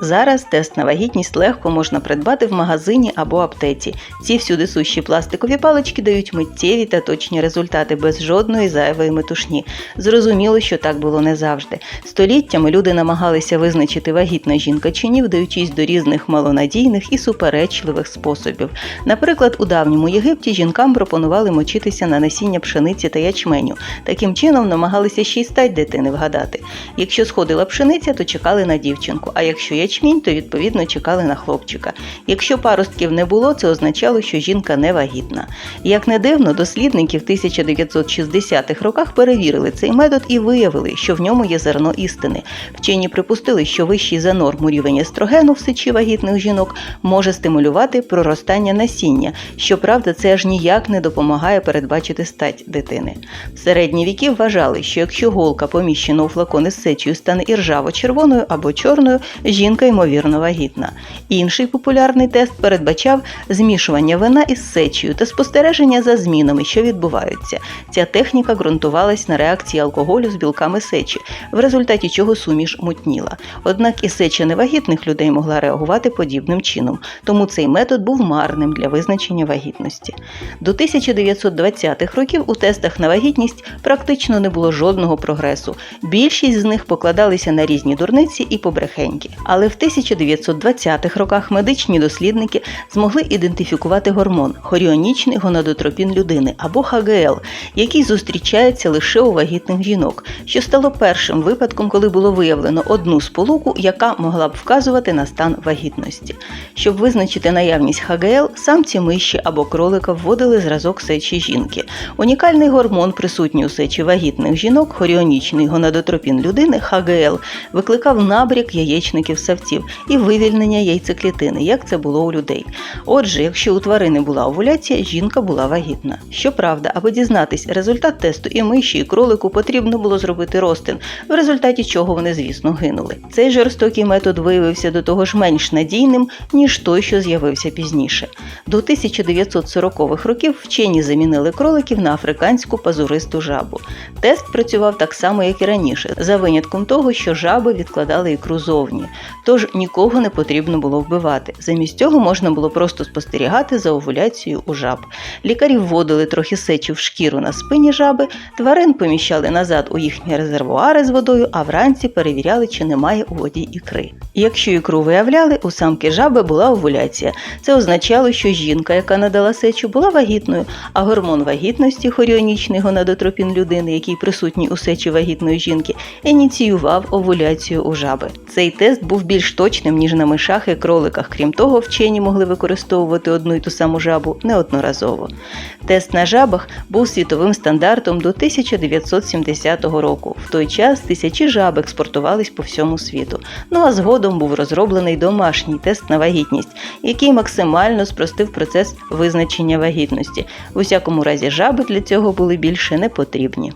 Зараз тест на вагітність легко можна придбати в магазині або аптеці. Ці всюди сущі пластикові палички дають миттєві та точні результати без жодної зайвої метушні. Зрозуміло, що так було не завжди. Століттями люди намагалися визначити вагітна жінка чи ні, вдаючись до різних малонадійних і суперечливих способів. Наприклад, у давньому Єгипті жінкам пропонували мочитися на насіння пшениці та ячменю. Таким чином намагалися ще й стать дитини вгадати. Якщо сходила пшениця, то чекали на дівчинку, а якщо ячмінь, то відповідно чекали на хлопчика. Якщо паростків не було, це означало, що жінка не вагітна. Як не дивно, дослідники в 1960-х роках перевірили цей метод і виявили, що в ньому є зерно істини. Вчені припустили, що вищий за норму рівень естрогену в сечі вагітних жінок може стимулювати проростання насіння. Щоправда, це аж ніяк не допомагає передбачити стать дитини. В середні віки вважали, що якщо голка поміщена у флакон із сечею стане іржаво-червоною або чорною, жінка ймовірно вагітна. Інший популярний тест передбачав змішування вина із сечею та спостереження за змінами, що відбуваються. Ця техніка ґрунтувалась на реакції алкоголю з білками сечі, в результаті чого суміш мутніла. Однак і сеча невагітних людей могла реагувати подібним чином, тому цей метод був марним для визначення вагітності. До 1920-х років у тестах на вагітність практично не було жодного прогресу. Більшість з них покладалися на різні дурниці і побрехеньки. Але в 1920-х роках медичні дослідники змогли ідентифікувати гормон хоріонічний гонадотропін людини або ХГЛ, який зустрічається лише у вагітних жінок, що стало першим випадком, коли було виявлено одну сполуку, яка могла б вказувати на стан вагітності. Щоб визначити наявність ХГЛ, самці миші або кролика вводили зразок сечі жінки. Унікальний гормон, присутній у сечі вагітних жінок, хоріонічний гонадотропін людини ХГЛ, викликав набряк яєчників савців і вивільнення яйцеклітини, як це було у людей. Отже, якщо у тварини була овуляція, жінка була вагітна. Щоправда, аби дізнатись результат тесту і миші, і кролику потрібно було зробити розтин, в результаті чого вони, звісно, гинули. Цей жорстокий метод виявився до того ж менш надійним, ніж той, що з'явився пізніше. До 1940-х років вчені замінили кроликів на африканську пазуристу жабу. Тест працював так само, як і раніше, за винятком того, що жаби відкладали ікру зовні. Тож нікого не потрібно було вбивати. Замість цього можна було просто спостерігати за овуляцією у жаб. Лікарі вводили трохи сечі в шкіру на спині жаби, тварин поміщали назад у їхні резервуари з водою, а вранці перевіряли, чи немає у воді ікри. Якщо ікру виявляли, у самки жаби була овуляція. Це означало, що жінка, яка надала сечу, була вагітною, а гормон вагітності, хоріонічний гонадотропін людини, який присутній у сечі вагітної жінки, ініціював овуляцію у жаби. Цей тест був більш точним, ніж на мишах і кроликах. Крім того, вчені могли використовувати одну й ту саму жабу неодноразово. Тест на жабах був світовим стандартом до 1970 року. В той час тисячі жаб експортувались по всьому світу. Ну а згодом був розроблений домашній тест на вагітність, який максимально спростив процес визначення вагітності. В усякому разі, жаби для цього були більше не потрібні.